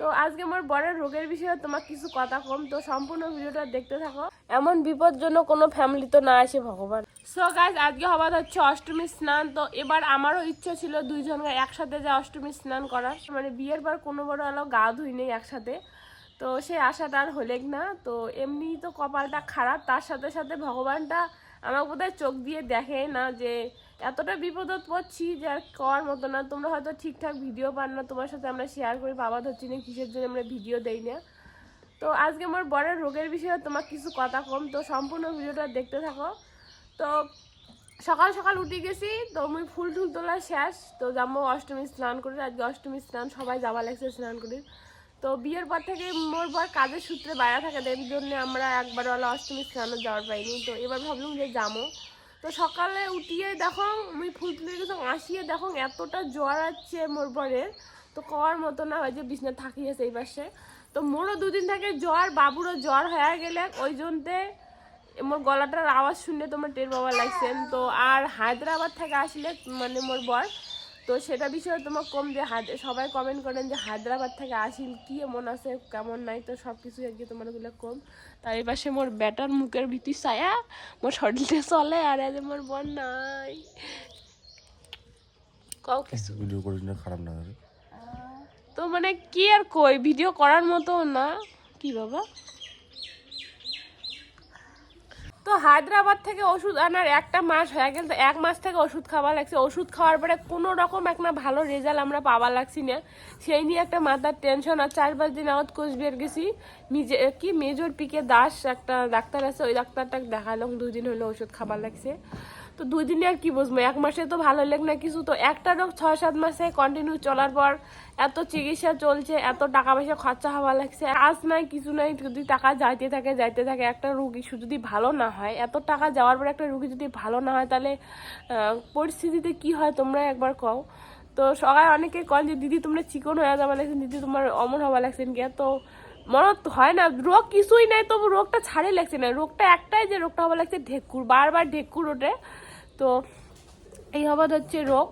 তো আজকে আমার বরের রোগের বিষয়ে তোমার কিছু কথা কম। তো সম্পূর্ণ ভিডিওটা দেখতে থাকো। এমন বিপদ জন্য কোনো ফ্যামিলি তো না আসে ভগবান। সো গাইজ আজকে হবার হচ্ছে অষ্টমী স্নান। তো এবার আমারও ইচ্ছে ছিল দুইজনকে একসাথে যে অষ্টমী স্নান করার। মানে বিয়ের পর কোনো বড় আলো গা ধুই নেই একসাথে। তো সেই আশাটা আর হলেক না। তো এমনি তো কপালটা খারাপ। তার সাথে সাথে ভগবানটা আমার বোধহয় চোখ দিয়ে দেখে না যে এতটা বিপদত পড়ছি যে আর করার মতো না। তোমরা হয়তো ঠিকঠাক ভিডিও পান না, তোমার সাথে আমরা শেয়ার করি, বাবা ধরছি না, কিসের জন্য আমরা ভিডিও দেই না। তো আজকে আমার বরের রোগের বিষয়ে তোমার কিছু কথা কম। তো সম্পূর্ণ ভিডিওটা দেখতে থাকো। তো সকাল সকাল উঠে গেছি, তো আমি ফুল টুল তোলা শেষ। তো যাব অষ্টমী স্নান করি, আজকে অষ্টমী স্নান, সবাই যাওয়া লাগছে স্নান করি। তো বিয়ের পর থেকে মোর বর কাজের সূত্রে বাইরে থাকে এর জন্য আমরা একবার হলো অষ্টমী স্নানে যাওয়ার পাইনি। তো এবার ভাবলাম যে যাব তো সকালে উঠিয়ে দেখো, আমি ফুল তুলে গেছি আসিয়ে দেখো এতটা জ্বর আছে মোর বরের, তো কওয়ার মতো না হয় যে বিছনা থাকিয়েছে এই পাশে। তো মোরও দুদিন থেকে জ্বর, বাবুরও জ্বর হয়ে গেলে ওই জন্যে মোর গলাটার আওয়াজ শুনলে তোমার টের বাবা লাগছেন তো আর হায়দ্রাবাদ থেকে আসলে মানে মোর বর তো সেটা বিষয়ে তোমার কম যে সবাই কমেন্ট করেন যে হায়দ্রাবাদ থেকে আসিল কি এমন আছে কেমন নাই তো সব কিছু আজকে তোমার ওগুলো কম। তার এই পাশে মোর ব্যাটার মুখের ভিতর ছায়া মোর শরীরটা চলে আর আজ মোর বর নাই। কও কিছু। ভিডিও করিস না খারাপ না তো মানে কি আর কই ভিডিও করার মতো না। কি বাবা? তো হায়দ্রাবাদ থেকে ওষুধ আনার একটা মাস হয়ে গেল, তো এক মাস থেকে ওষুধ খাওয়া লাগছে। ওষুধ খাওয়ার পরে কোনো রকম একটা ভালো রেজাল্ট আমরা পাওয়া লাগছি না। সেই নিয়ে একটা মাথার টেনশন আর চার পাঁচ দিন আওয়াত কোচবিহার গেছি। নিজে, কি মেজর পিকে দাস একটা ডাক্তার আছে, ওই ডাক্তারটাকে দেখালাম, দুদিন হলো ওষুধ খাবার লাগছে। তো দুই দিনে আর কি বুঝব? এক মাসে তো ভালো লেগ না কিছু, তো একটা রোগ ছয়, সাত মাসে কন্টিনিউ চলার পর এত চিকিৎসা চলছে, এত টাকা পয়সা খরচা হওয়া লাগছে কাজ নাই, কিছু নাই, যদি টাকা যাইতে থাকে যাইতে থাকে, একটা রুগী যদি ভালো না হয়, এত টাকা যাওয়ার পর একটা রুগী যদি ভালো না হয়, তাহলে পরিস্থিতিতে কি হয় তোমরা একবার কও? তো সবাই অনেকে কন যে, দিদি, তোমরা চিকন হয়ে যাওয়া লাগছে, দিদি, তোমার অমন হওয়া লাগছেন গিয়া তো মনত হয় না, রোগ কিছুই নাই, তবু রোগটা ছাড়ে লাগছে না। রোগটা একটাই যে, রোগটা হওয়া লাগছে ঢেকুর, বারবার ঢেকুর ওঠে। তো এই হবার হচ্ছে রোগ,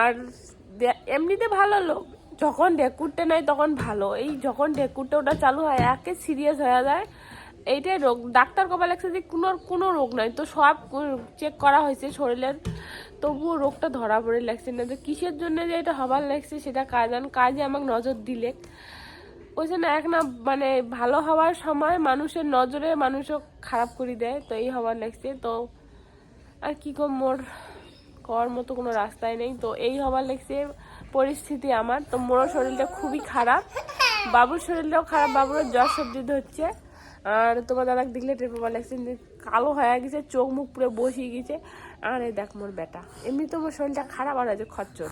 আর এমনিতে ভালো লোক। যখন ঢেকুরটা নেয় তখন ভালো। এই যখন ঢেকুরটা ওটা চালু হয়, একে সিরিয়াস হয়ে যায়। এইটাই রোগ। ডাক্তার কবা লাগছে যে কোনো কোনো রোগ নাই। তো সব চেক করা হয়েছে শরীরের। তবুও রোগটা ধরা পড়ে লাগছে না। তো কিসের জন্য যে এটা হবার লাগছে সেটা কাজ জান কাজে আমাকে নজর দিলে? ওই জন্য এক না মানে ভালো হওয়ার সময় মানুষের নজরে মানুষও খারাপ করে দেয়। তো এই হবার লাগছে। তো আর কি কম মোর করার মতো কোনো রাস্তায় নেই। তো এই হবার লেগছে পরিস্থিতি আমার। তো মোর শরীরটা খুবই খারাপ। বাবুর শরীরটাও খারাপ। বাবুর জ্বর সবজি ধরছে। আর তোমার দাদাকে দেখলে ট্রিপে পাওয়া লাগছে। কালো হয়ে গেছে, চোখ মুখ পুরো বসিয়ে গেছে। আর এই দেখ মোর বেটা। এমনি তো মোর শরীরটা খারাপ আর আছে খরচর